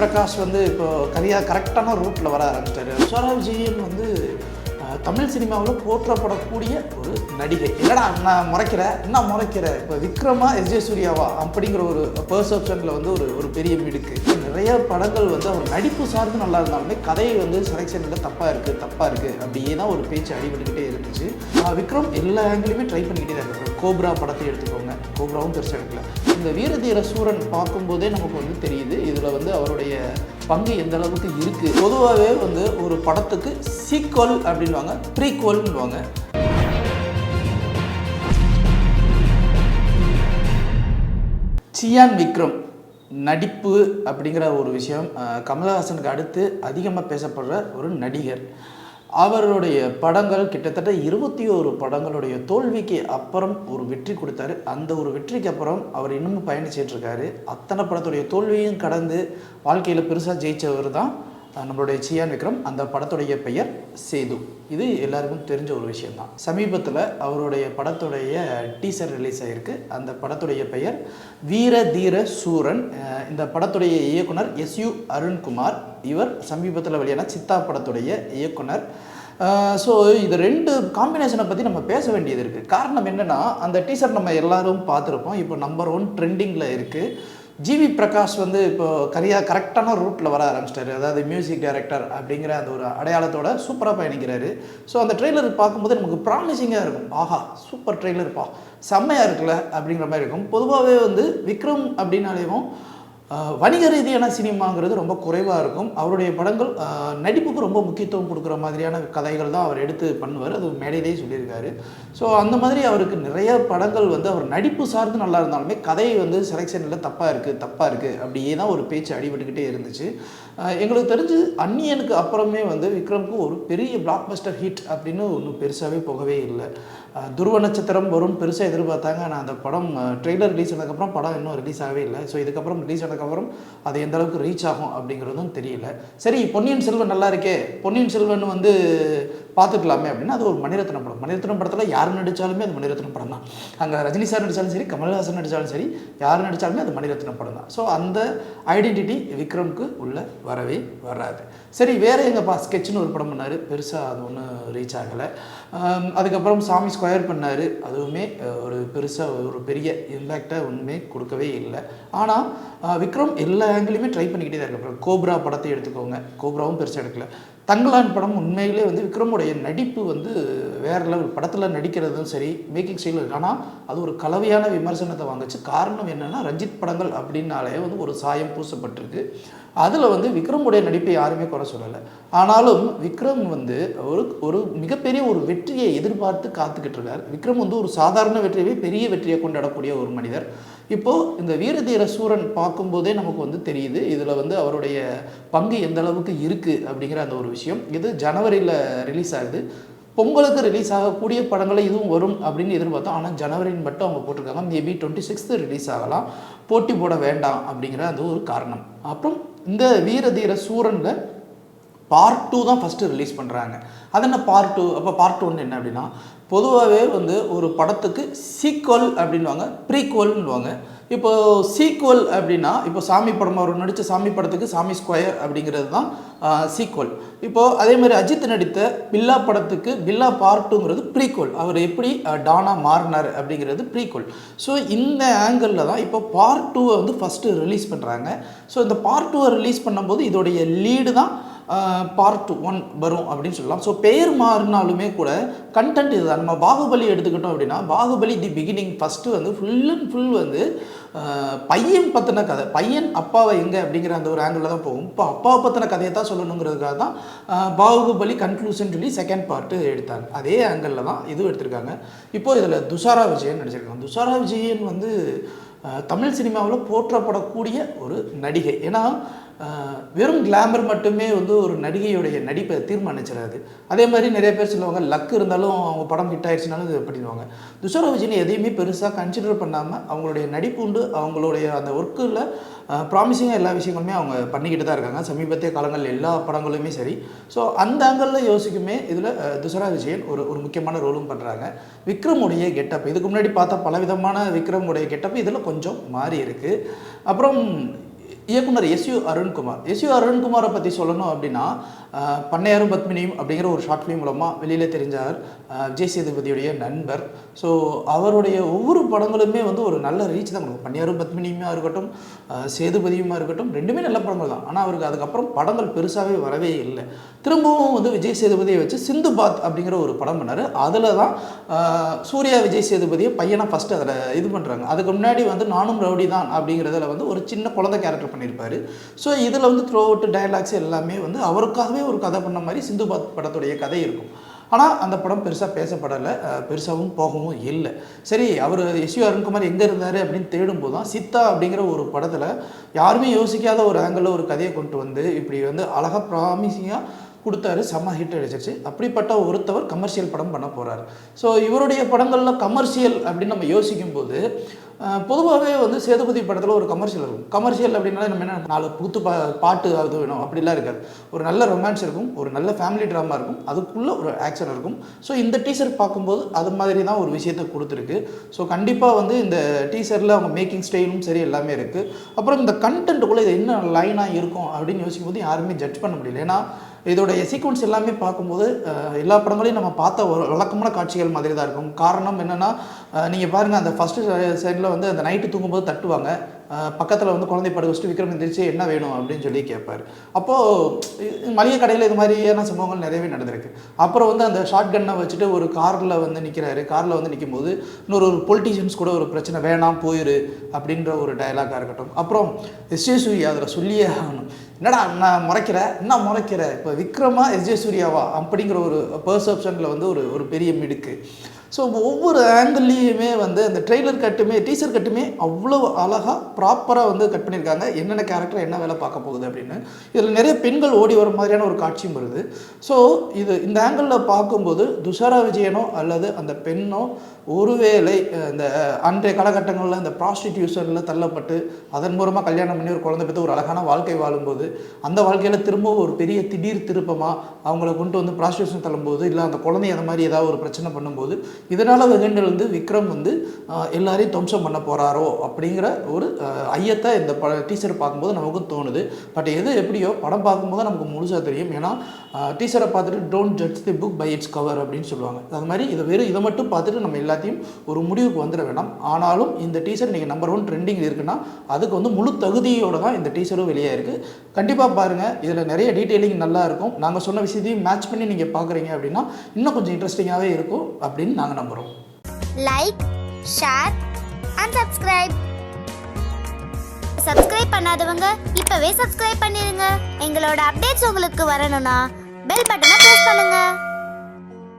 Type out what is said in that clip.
பிரகாஷ் வந்து இப்போ கரியா கரெக்டான ரூட்டில் வர ஆரம்பிச்சிட்டாரு துஷாரா விஜயன் வந்து தமிழ் சினிமாவில் போற்றப்படக்கூடிய ஒரு நடிகை. என்னடா நான் முறைக்கிற? என்ன முறைக்கிற? இப்போ விக்ரமா எஸ். ஜே. சூர்யாவா? அப்படிங்கிற ஒரு பெர்செப்ஷனில் வந்து ஒரு ஒரு பெரிய மிடுக்கு நிறைய படங்கள் வந்து அவர் நடிப்பு சார்ந்து நல்லா இருந்தாலுமே கதையை வந்து செலெக்ஷனில் தப்பாக இருக்குது தப்பாக இருக்குது அப்படியே தான் ஒரு பேச்சு அடிபட்டுக்கிட்டே இருந்துச்சு. விக்ரம் எல்லா ஆங்கிலுமே ட்ரை பண்ணிக்கிட்டே தான் கோப்ரா படத்தை எடுத்துக்கோங்க. கோப்ராவும் பெருசாக எடுக்கல. இந்த வீரதீர சூரன் பார்க்கும்போதே நமக்கு வந்து தெரியுது இதில் வந்து அவருடைய பங்கு எந்த அளவுக்கு இருக்குது பொதுவாகவே வந்து ஒரு படத்துக்கு சீக்வல் அப்படின்வாங்க ப்ரீக்வல்னுவாங்க சியான் விக்ரம் நடிப்பு அப்படிங்கிற ஒரு விஷயம் கமல்ஹாசனுக்கு கமலஹாசனுக்கு அடுத்து அதிகமாக பேசப்படுற ஒரு நடிகர். அவருடைய படங்கள் கிட்டத்தட்ட இருபத்தி ஒரு படங்களுடைய தோல்விக்கு அப்புறம் ஒரு வெற்றி கொடுத்தாரு. அந்த ஒரு வெற்றிக்கு அப்புறம் அவர் இன்னமும் பயணிச்சிட்ருக்காரு அத்தனை படத்துடைய தோல்வியும் கடந்து வாழ்க்கையில் பெருசாக ஜெயிச்சவர் தான் நம்மளுடைய சியான் விக்ரம் அந்த படத்துடைய பெயர் சேது. இது எல்லாருக்கும் தெரிஞ்ச ஒரு விஷயம்தான். சமீபத்தில் அவருடைய படத்துடைய டீசர் ரிலீஸ் ஆகிருக்கு அந்த படத்துடைய பெயர் வீர தீர சூரன் இந்த படத்துடைய இயக்குனர் எஸ் யு அருண்குமார். இவர் சமீபத்தில் வெளியான சித்தா படத்துடைய இயக்குனர். ஸோ இது ரெண்டு காம்பினேஷனை பற்றி நம்ம பேச வேண்டியது இருக்குது காரணம் என்னென்னா அந்த டீசர் நம்ம எல்லாரும் பார்த்துருப்போம். இப்போ நம்பர் ஒன் ட்ரெண்டிங்கில் இருக்குது ஜிவி பிரகாஷ் வந்து இப்போ கரியா கரெக்டான ரூட்டில் வர ஆரம்பிச்சிட்டாரு. அதாவது மியூசிக் டைரக்டர் அப்படிங்கிற அந்த ஒரு அடையாளத்தோட சூப்பராக பயணிக்கிறாரு. ஸோ அந்த ட்ரெய்லர் பார்க்கும்போது நமக்கு ப்ராமிசிங்காக இருக்கும். ஆஹா சூப்பர் ட்ரெய்லர்ப்பா செம்மையாக இருக்குல்ல அப்படிங்கிற மாதிரி இருக்கும். பொதுவாகவே வந்து விக்ரம் அப்படின்னாலேயும் வணிக ரீதியான சினிமாங்கிறது ரொம்ப குறைவாக இருக்கும். அவருடைய படங்கள் நடிப்புக்கு ரொம்ப முக்கியத்துவம் கொடுக்குற மாதிரியான கதைகள் தான் அவர் எடுத்து பண்ணுவார். அது மேடையிலேயே சொல்லியிருக்காரு. ஸோ அந்த மாதிரி அவருக்கு நிறைய படங்கள் வந்து அவர் நடிப்பு சார்ந்து நல்லா இருந்தாலுமே கதை வந்து செலெக்ஷனில் தப்பாக இருக்குது தப்பாக இருக்குது அப்படியே தான் ஒரு பேச்சு அடிபட்டுக்கிட்டே இருந்துச்சு. எங்களுக்கு தெரிஞ்சு அன்னியனுக்கு அப்புறமே வந்து விக்ரம்க்கு ஒரு பெரிய பிளாக் பஸ்டர் ஹிட் அப்படின்னு ஒன்றும் பெருசாகவே போகவே இல்லை. துருவ நட்சத்திரம் வரும் பெருசாக எதிர்பார்த்தாங்க. ஆனால் அந்த படம் ட்ரெய்லர் ரிலீஸ் ஆனதுக்கப்புறம் படம் இன்னும் ரிலீஸ் ஆகவே இல்லை. ஸோ இதுக்கப்புறம் ரிலீஸ் ஆனதுக்கப்புறம் அது எந்த அளவுக்கு ரீச் ஆகும் அப்படிங்கிறதும் தெரியல. சரி பொன்னியின் செல்வன் நல்லா இருக்கே. பொன்னியின் செல்வன் வந்து பார்த்துக்கலாமே அப்படின்னா அது ஒரு மணிரத்னம் படம். மணிரத்னம் படத்தில் யார் நடித்தாலுமே அது மணிரத்னம் படம் தான். அங்கே ரஜினி சார் நடித்தாலும் சரி கமல்ஹாசன் நடித்தாலும் சரி யார் நடித்தாலுமே அது மணிரத்னம் படம் தான். ஸோ அந்த ஐடென்டிட்டி விக்ரம்க்கு உள்ள வரவே வராது. சரி வேறு எங்கப்பா ஸ்கெட்ச்னு ஒரு படம் பண்ணார். பெருசாக அது ஒன்றும் ரீச் ஆகலை. அதுக்கப்புறம் சாமி ஸ்கொயர் பண்ணார். அதுவுமே ஒரு பெருசாக ஒரு பெரிய இம்பேக்டை ஒன்றுமே கொடுக்கவே இல்லை. ஆனால் விக்ரம் எல்லா ஆங்கிலுமே ட்ரை பண்ணிக்கிட்டே தான் இருக்க கோப்ரா படத்தை எடுத்துக்கோங்க. கோப்ராவும் பெருசாக எடுக்கல. தங்கலான் படம் உண்மையிலே வந்து விக்ரமுடைய நடிப்பு வந்து வேற லெவல் படத்தில் நடிக்கிறதும் சரி மேக்கிங் ஸ்டைல் ஆனால் அது ஒரு கலவையான விமர்சனத்தை வாங்குச்சு. காரணம் என்னென்னா ரஞ்சித் படங்கள் அப்படின்னாலே வந்து ஒரு சாயம் பூசப்பட்டிருக்கு. அதில் வந்து விக்ரமுடைய நடிப்பை யாருமே குறை சொல்லலை. ஆனாலும் விக்ரம் வந்து ஒரு ஒரு மிகப்பெரிய ஒரு வெற்றியை எதிர்பார்த்து காத்துக்கிட்டு இருக்கார். விக்ரம் வந்து ஒரு சாதாரண வெற்றியவே பெரிய வெற்றியை கொண்டாடக்கூடிய ஒரு மனிதர். இப்போது இந்த வீரதீர சூரன் பார்க்கும்போதே நமக்கு வந்து தெரியுது இதில் வந்து அவருடைய பங்கு எந்த அளவுக்கு இருக்குது அப்படிங்கிற அந்த ஒரு விஷயம். இது ஜனவரியில் ரிலீஸ் ஆகுது. பொங்கலுக்கு ரிலீஸ் ஆகக்கூடிய படங்களை இதுவும் வரும் அப்படின்னு எதிர்பார்த்தோம். ஆனால் ஜனவரின்னு மட்டும் அவங்க போட்டிருக்காங்க. மேபி டுவெண்ட்டி சிக்ஸ்த்து ரிலீஸ் ஆகலாம். போட்டி போட வேண்டாம் அப்படிங்கிற அது ஒரு காரணம். அப்புறம் இந்த வீரதீர சூரனில் பார்ட் டூ தான் ஃபஸ்ட்டு ரிலீஸ் பண்ணுறாங்க அது என்ன பார்ட் டூ அப்போ பார்ட் ஒன்று என்ன அப்படின்னா பொதுவாகவே வந்து ஒரு படத்துக்கு சீக்வல் அப்படின்வாங்க ப்ரீக்வல்னுவாங்க இப்போ சீக்வல் அப்படின்னா இப்போ சாமி படம் அவர் நடித்த சாமி படத்துக்கு சாமி ஸ்கொயர் அப்படிங்கிறது தான் சீக்வல் இப்போது அதே மாதிரி அஜித் நடித்த பில்லா படத்துக்கு பில்லா பார்ட்டுங்கிறது ப்ரீக்வல் அவர் எப்படி டானா மாறினார் அப்படிங்கிறது ப்ரீக்வல் ஸோ இந்த ஆங்கிளில் தான் இப்போ பார்ட் டூவை வந்து ஃபஸ்ட்டு ரிலீஸ் பண்ணுறாங்க ஸோ இந்த பார்ட் டூவை ரிலீஸ் பண்ணும்போது இதோடைய லீடு தான் பார்ட் ஒன் வரும் அப்படின்னு சொல்லலாம். ஸோ பெயர் மாறினாலுமே கூட கண்டென்ட் இதுதான். நம்ம பாகுபலி எடுத்துக்கிட்டோம் அப்படின்னா பாகுபலி தி பிகினிங் ஃபஸ்ட்டு வந்து ஃபுல் அண்ட் ஃபுல் வந்து பையன் பற்றின கதை பையன் அப்பாவை எங்கே அப்படிங்கிற அந்த ஒரு ஆங்கிளில் தான் போகும். இப்போ அப்பாவை பற்றின கதையை தான் சொல்லணுங்கிறதுக்காக தான் பாகுபலி கன்க்ளூஷன் சொல்லி செகண்ட் பார்ட்டு எடுத்தாங்க. அதே ஆங்கிளில் தான் இதுவும் எடுத்திருக்காங்க. இப்போ இதில் துஷாரா விஜயன் நடிச்சிருக்காங்க. துஷாரா விஜயன் வந்து தமிழ் சினிமாவில் போற்றப்படக்கூடிய ஒரு நடிகை. ஏன்னா வெறும் கிளாமர் மட்டுமே வந்து ஒரு நடிகையுடைய நடிப்பை தீர்மானிச்சிடாது. அதே மாதிரி நிறைய பேர் சொல்லுவாங்க லக் இருந்தாலும் அவங்க படம் ஹிட் ஆயிடுச்சுனாலும் இது பண்ணிடுவாங்க துஷார விஜயன் எதையுமே பெருசாக கன்சிடர் பண்ணாமல் அவங்களுடைய நடிப்பு உண்டு. அவங்களுடைய அந்த ஒர்க்கில் ப்ராமிசிங்காக எல்லா விஷயங்களுமே அவங்க பண்ணிக்கிட்டு தான் இருக்காங்க. சமீபத்திய காலங்கள் எல்லா படங்களுமே சரி. ஸோ அந்த ஆங்கிளில் யோசிக்குமே இதில் துஷரா விஜயன் ஒரு ஒரு முக்கியமான ரோலும் பண்ணுறாங்க விக்ரமுடைய கெட்டப் இதுக்கு முன்னாடி பார்த்தா பலவிதமான விக்ரமுடைய கெட்டப் இதில் கொஞ்சம் மாறி இருக்குது அப்புறம் இயக்குனர் S U Arunkumar. S U அருண்குமாரை பற்றி சொல்லணும் அப்படின்னா பண்ணையாரும் பத்மினியும் அப்படிங்கிற ஒரு ஷார்ட் ஃபிலிம் மூலமாக வெளியில் தெரிஞ்சார் விஜய் சேதுபதியுடைய நண்பர். ஸோ அவருடைய ஒவ்வொரு படங்களுமே வந்து ஒரு நல்ல ரீச் தான் கொடுக்கும். பண்ணையாரும் பத்மினியுமா இருக்கட்டும் சேதுபதியுமா இருக்கட்டும் ரெண்டுமே நல்ல படங்கள் தான். ஆனால் அவருக்கு அதுக்கப்புறம் படங்கள் பெருசாகவே வரவே இல்லை. திரும்பவும் வந்து விஜய் சேதுபதியை வச்சு சிந்து பாத் அப்படிங்கிற ஒரு படம் பண்ணார். அதில் தான் சூர்யா விஜய் சேதுபதியை பையனை ஃபஸ்ட்டு அதில் இது பண்ணுறாங்க அதுக்கு முன்னாடி வந்து நானும் ரவுடி தான் அப்படிங்கிறதுல வந்து ஒரு சின்ன குழந்தை கேரக்டர் பண்ணியிருப்பாரு. ஸோ இதில் வந்து த்ரோ அவுட் டயலாக்ஸ் எல்லாமே வந்து அவருக்காகவே ஒரு கதை பண்ண மாதிரி சிந்து பாத் படத்துடைய கதை இருக்கும். ஆனால் அந்த படம் பெருசாக பேசப்படலை. பெருசாகவும் போகவும் இல்லை. சரி அவர் எஸ்யூ அருண்குமார் எங்கே இருந்தார் அப்படின்னு தேடும்போது தான் சித்தா அப்படிங்கிற ஒரு படத்தில் யாருமே யோசிக்காத ஒரு ஆங்கிளில் ஒரு கதையை கொண்டு வந்து இப்படி வந்து அழகாக ப்ராமிசிங்காக கொடுத்தாரு செம்ம ஹிட் அடிச்சிருச்சு. அப்படிப்பட்ட ஒருத்தவர் கமர்ஷியல் படம் பண்ண போகிறார் ஸோ இவருடைய படங்களில் கமர்ஷியல் அப்படின்னு நம்ம யோசிக்கும்போது பொதுவாகவே வந்து சேதுபதி படத்தில் ஒரு கமர்ஷியல் இருக்கும். கமர்ஷியல் அப்படின்னாலே நம்ம என்ன நாலு புத்து பா பாட்டு அது வேணும் அப்படிலாம் இருக்காது. ஒரு நல்ல ரொமான்ஸ் இருக்கும் ஒரு நல்ல ஃபேமிலி ட்ராமா இருக்கும் அதுக்குள்ளே ஒரு ஆக்ஷன் இருக்கும். ஸோ இந்த டீசர் பார்க்கும்போது அது மாதிரி தான் ஒரு விஷயத்தை கொடுத்துருக்கு. ஸோ கண்டிப்பாக வந்து இந்த டீசரில் அவங்க மேக்கிங் ஸ்டைலும் சரி எல்லாமே இருக்குது அப்புறம் இந்த கண்டென்ட்டுக்குள்ளே இது என்ன லைனாக இருக்கும் அப்படின்னு யோசிக்கும் போது யாருமே ஜட்ஜ் பண்ண முடியல. ஏன்னா இதோடைய சீக்வன்ஸ் எல்லாமே பார்க்கும்போது எல்லா படங்களையும் நம்ம பார்த்த ஒரு வழக்கமான காட்சிகள் மாதிரி தான் இருக்கும். காரணம் என்னென்னா நீங்கள் பாருங்கள் அந்த ஃபஸ்ட்டு சைடில் வந்து அந்த நைட்டு தூங்கும்போது தட்டுவாங்க. பக்கத்தில் வந்து குழந்தை படுக்க வச்சுட்டு விக்ரம் எந்திரிச்சு என்ன வேணும் அப்படின்னு சொல்லி கேட்பார் அப்போது மளிகை கடையில் இது மாதிரியான சம்பவங்கள் நிறையவே நடந்திருக்கு. அப்புறம் வந்து அந்த ஷார்ட் கன்னை வச்சுட்டு ஒரு காரில் வந்து நிற்கிறாரு காரில் வந்து நிற்கும்போது இன்னொரு ஒரு பொலிட்டீஷியன்ஸ் கூட ஒரு பிரச்சனை வேணாம் போயிரு அப்படின்ற ஒரு டயலாக்காக இருக்கட்டும். அப்புறம் எஸ்ஜே சூர்யா அதில் சொல்லியே ஆகணும். என்னடா நான் முறைக்கிற? என்ன முறைக்கிற? இப்போ விக்ரமா எஸ்ஜே சூர்யாவா அப்படிங்கிற ஒரு பர்செப்ஷனில் வந்து ஒரு ஒரு பெரிய மிடுக்கு. ஸோ ஒவ்வொரு ஆங்கிள்லேயுமே வந்து அந்த ட்ரெய்லர் கட்டுமே டீசர் கட்டுமே அவ்வளோ அழகாக ப்ராப்பராக வந்து கட் பண்ணியிருக்காங்க. என்னென்ன கேரக்டர் என்ன வேலை பார்க்க போகுது அப்படின்னு. இதில் நிறைய பெண்கள் ஓடி வர மாதிரியான ஒரு காட்சியும் வருது. ஸோ இது இந்த ஆங்கிளில் பார்க்கும்போது துஷாரா விஜயனோ அல்லது அந்த பெண்ணோ ஒருவேளை இந்த அன்றைய காலகட்டங்களில் இந்த ப்ராஸ்டிடியூஷனில் தள்ளப்பட்டு அதன் மூலமாக கல்யாணம் பண்ணி ஒரு குழந்தை பெற்று ஒரு அழகான வாழ்க்கை வாழும்போது அந்த வாழ்க்கையில் திரும்பவும் ஒரு பெரிய திடீர் திருப்பமாக அவங்கள கொண்டு வந்து ப்ராஸ்டியூஷன் தள்ளும்போது இல்லை அந்த குழந்தை அந்த மாதிரி ஏதாவது ஒரு பிரச்சனை பண்ணும்போது இதனால் வெகுண்டிலிருந்து விக்ரம் வந்து எல்லாரையும் துவம்சம் பண்ண போகிறாரோ அப்படிங்கிற ஒரு ஐயத்தை இந்த பட டீச்சர் பார்க்கும்போது நமக்கு தோணுது. பட் எது எப்படியோ படம் பார்க்கும்போது நமக்கு முழுசாக தெரியும். ஏன்னா டீச்சரை பார்த்துட்டு don't judge the book by its cover அப்படின்னு சொல்லுவாங்க. அது மாதிரி இதை வெறும் இதை மட்டும் பார்த்துட்டு நம்ம எல்லாத்தையும் ஒரு முடிவுக்கு வந்துட வேண்டாம் ஆனாலும் இந்த டீச்சர் இன்றைக்கி நம்பர் ஒன் ட்ரெண்டிங் இருக்குன்னா அதுக்கு வந்து முழு தகுதியோடு தான் இந்த டீச்சரும் வெளியே இருக்குது கண்டிப்பாக பாருங்கள் இதில் நிறைய டீட்டெயிலிங் நல்லா இருக்கும். நாங்கள் சொன்ன விஷயத்தையும் மேட்ச் பண்ணி நீங்கள் பார்க்குறீங்க அப்படின்னா இன்னும் கொஞ்சம் இன்ட்ரெஸ்டிங்காகவே இருக்கும் அப்படின்னு நாங்கள் நம்புகிறோம் like share and subscribe subscribe பண்ணாதவங்க இப்பவே சப்ஸ்கிரைப் பண்ணிருங்க. எங்களோட அப்டேட்ஸ் உங்களுக்கு வரணும்னா பெல் பட்டனை ப்ரெஸ் பண்ணுங்க.